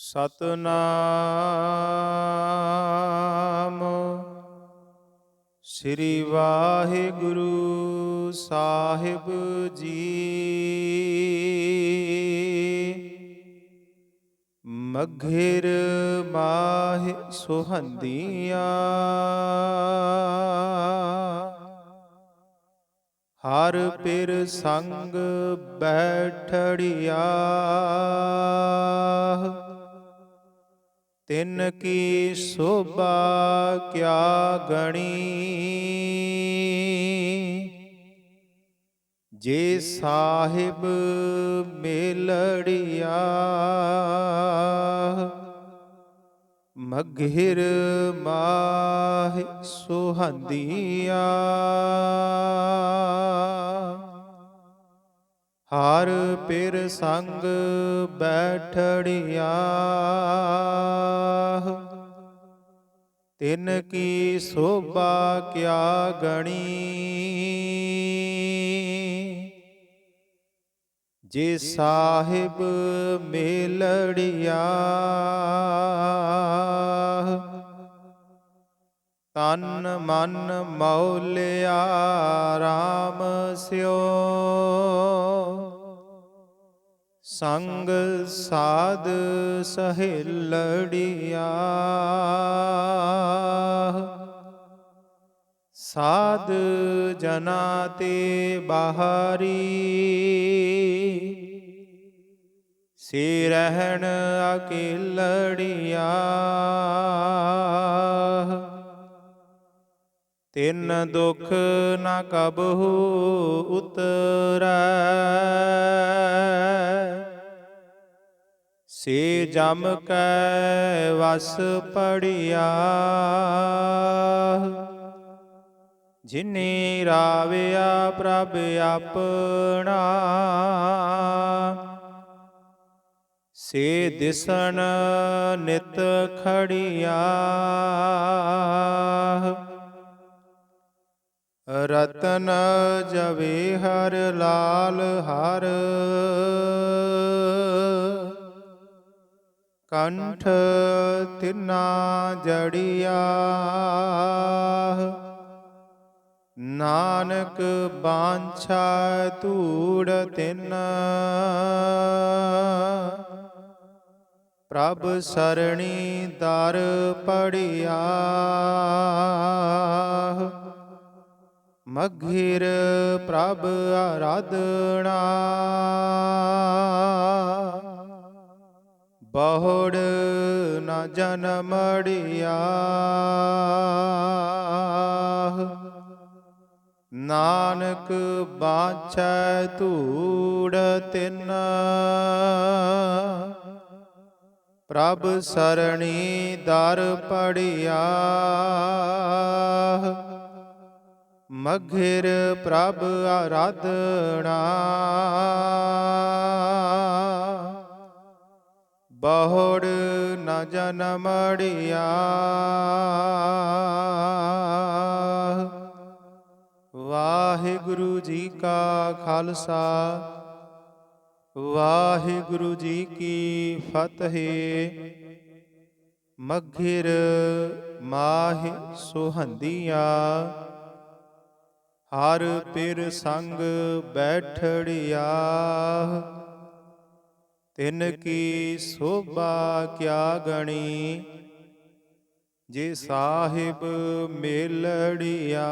ਸਤਨਾਮ। ਸ੍ਰੀ ਵਾਹਿਗੁਰੂ ਸਾਹਿਬ ਜੀ। ਮਘਿਰ ਮਾਹਿ ਸੁਹੰਦੀਆਂ। ਹਰ ਪਿਰ ਸੰਗ ਬੈਠੜਿਆ। ਤਿਨ ਕੀ ਸੋਭਾ ਕਿਆ ਗਣੀ? ਜੇ ਸਾਹਿਬ ਮੇਲੜਿਆ ਮਗਹਿਰ ਮਾਹਿ ਸੁਹੰਦੀਆ। ਹਰ ਪਿਰ ਸੰਗ ਬੈਠੜਿਆ। ਤਿਨ ਕੀ ਸੋਭਾ ਕਿਆ ਗਣੀ। ਜੇ ਸਾਹਿਬ ਮੇਲੜਿਆ। ਤਨ ਮਨ ਮੌਲਿਆ RAM ਸਿਓ। ਸੰਗ ਸਾਧ ਸਹੇਲੜਿਆ। ਸਾਧ ਜਨਾ ਤੇ ਬਾਹਰੀ। ਸੇ ਰਹਿਣ ਅਕੇਲੜਿਆ। ਤਿੰਨ ਦੁਖ ਨਾ ਕਬਹੂ ਉਤਰੈ। ਸੇ ਜਮ ਕੈ ਵਸ ਪੜਿਆ। ਜਿਨੇ ਰਾਵਿਆ ਪ੍ਰਭ ਆਪਣਾ। ਸੇ ਦਿਸਣ ਨਿਤ ਖੜਿਆ। ਰਤਨ ਜਵੇ ਹਰ ਲਾਲ ਹਰ। ਕੰਠ ਤਿਨਾ ਜੜਿਆ। ਨਾਨਕ ਬਾਂਛਾ ਧੂੜ ਤਿਨ। ਪ੍ਰਭ ਸਰਣੀ ਦਰ ਪੜਿਆ। ਮਘਿਰ ਪ੍ਰਭ ਆਰਾਧਣਾ ਬਹੁੜ ਨ ਜਨਮੜਿਆ ਨਾਨਕ ਬਾਛੈ ਧੂੜ ਤਿਨ। ਪ੍ਰਭ ਸਰਣੀ ਦਰ ਪੜਿਆ। ਮਘਿਰ ਪ੍ਰਭ ਆਰਾਧਣਾ ਬਹੁੜ ਨ ਜਨਮੜਿਆ ਵਾਹਿਗੁਰੂ ਜੀ ਕਾ ਖਾਲਸਾ। ਵਾਹਿਗੁਰੂ ਜੀ ਕੀ ਫਤਿਹ। ਮਘਿਰ ਮਾਹਿ ਸੁਹੰਦੀਆਂ। ਹਰ ਪਿਰ ਸੰਗ ਬੈਠੜਿਆ। ਤਿਨ ਕੀ ਸੋਭਾ ਕਿਆ ਗਣੀ, ਜੇ ਸਾਹਿਬ ਮੇਲੜਿਆ।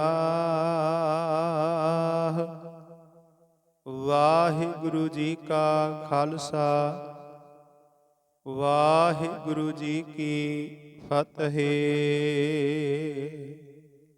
ਵਾਹਿਗੁਰੂ ਜੀ ਕਾ ਖਾਲਸਾ, ਵਾਹਿਗੁਰੂ ਜੀ ਕੀ ਫਤਿਹ।